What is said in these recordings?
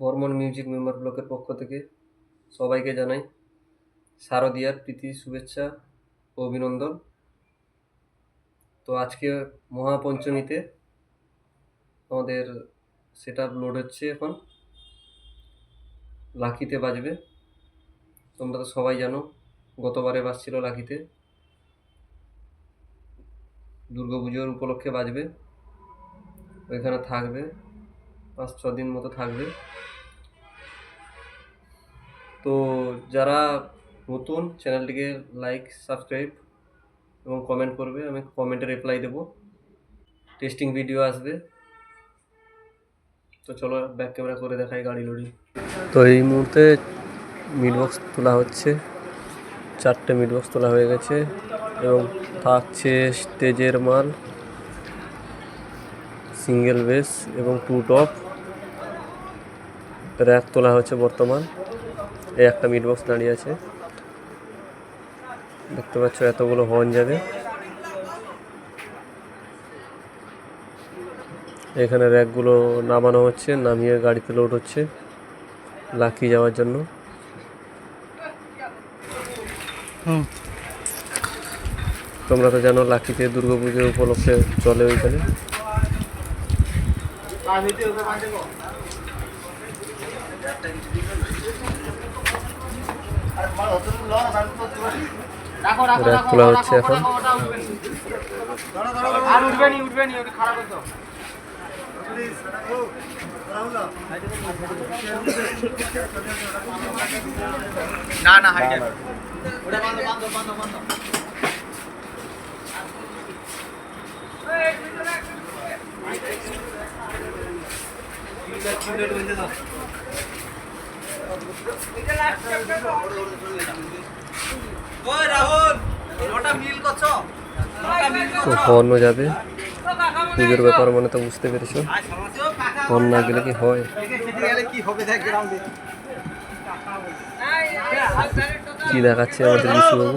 Barman music member ব্লকের পক্ষ থেকে সবাইকে জানাই শারদিয়ার প্রীতি, শুভেচ্ছা ও অভিনন্দন। তো আজকে মহাপঞ্চমীতে আমাদের সেট আপ লোড হচ্ছে এখন। লাকিতে বাজবে। তোমরা তো সবাই জানো, গতবারে বাজছিল লাকিতে দুর্গাপুজোর উপলক্ষে বাজবে। ওইখানে থাকবে। পাঁচ, ছ দিন মতো থাকবে। তো যারা নতুন, চ্যানেলটিকে লাইক সাবস্ক্রাইব এবং কমেন্ট করবে, আমি কমেন্টে রিপ্লাই দেবো। টেস্টিং ভিডিও আসবে। তো চলো ব্যাক ক্যামেরা করে দেখাই গাড়ি লোডিং তো এই মুহূর্তে মিড বক্স তোলা হচ্ছে। চারটে মিড বক্স তোলা হয়ে গেছে এবং থাকছে স্টেজের মাল সিঙ্গেল বেস এবং টু টপ র্যাক তোলা হচ্ছে বর্তমান। এই একটা মিড বক্স দাঁড়িয়ে আছে। দেখতে পাচ্ছ এতগুলো হর্ন যাবে। এখানে র্যাকগুলো নামানো হচ্ছে নামিয়ে গাড়িতে লোড হচ্ছে লাকি যাওয়ার জন্য। তোমরা তো জানো লাকিতে দুর্গাপুজোর উপলক্ষে চলে ওইখানে। র্যাক রাখো তোলা হচ্ছে এখন। রাখো, ওটা উঠবে না। নি ওটা খারাপ হতো না না হাইটে ওটা বন্ধ বন্ধ বন্ধ বন্ধ। তো হর্নও যাবে। পুজোর ব্যাপার মানে তো বুঝতে পেরেছ। আর হর্ন না গেলে কি হয়? কি হবে দেখ গ্রাউন্ডে কি দেখাচ্ছে আমাদের বিশ্ববাবু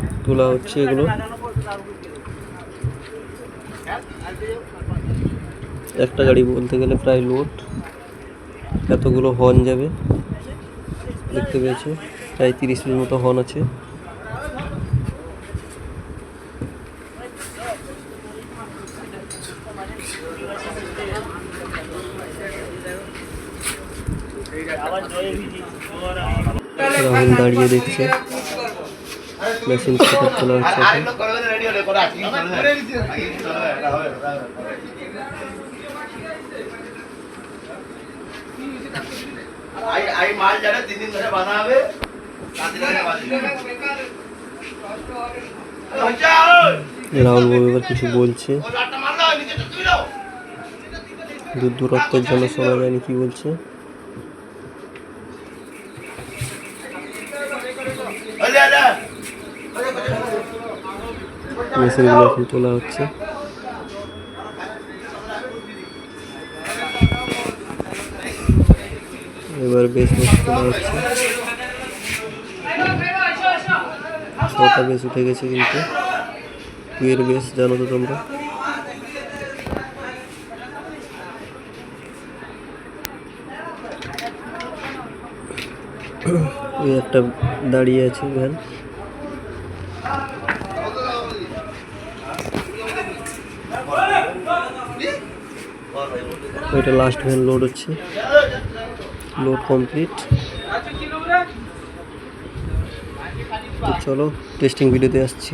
তোলা হচ্ছে এগুলো। একটা গাড়ি বলতে গেলে প্রায় লোড এতগুলো হর্ন যাবে। দেখতে পেয়েছ? প্রায় তিরিশ মিনিট মতো হর্ন আছে। দাঁড়িয়ে দেখছে। মেশিন সেট তোলা হচ্ছে এখন। আই মাল যারা তিন দিন ধরে বাঁধা হবে হচ্ছে রাহুল কিছু বলছে। দূর দূরত্বের জন্য শোনা যায়নি কি বলছে। মেশিনগুলো তোলা হচ্ছে। এবার বেশ তোলা হচ্ছে। ছটা বেশ উঠে গেছে কিন্তু। টুয়ের বেশ জানো তো তোমরা? একটা দাঁড়িয়ে আছে ভ্যান। ওইটা লাস্ট ভ্যান লোড হচ্ছে। লোড কমপ্লিট চলো টেস্টিং ভিডিওতে আসছি।